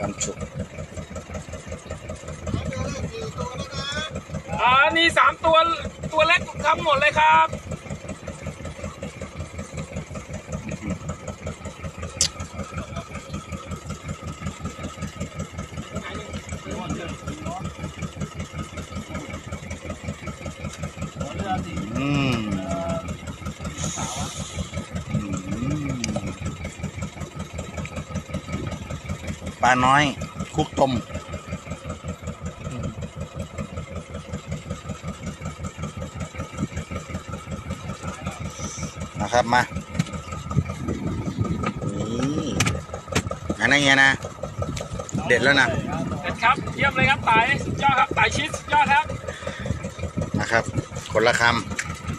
ความสุขอ่านี่สามตัวตัวเล็กทั้งหมดเลยครับอืม ปลาน้อย คุกต้มนะครับมา นี่อันนั้นไงนะ เด็ดแล้วนะ เด็ดครับ เยี่ยมเลยครับไต่สุดยอดครับไต่ชิดสุดยอดครับ นะครับ คนละคำ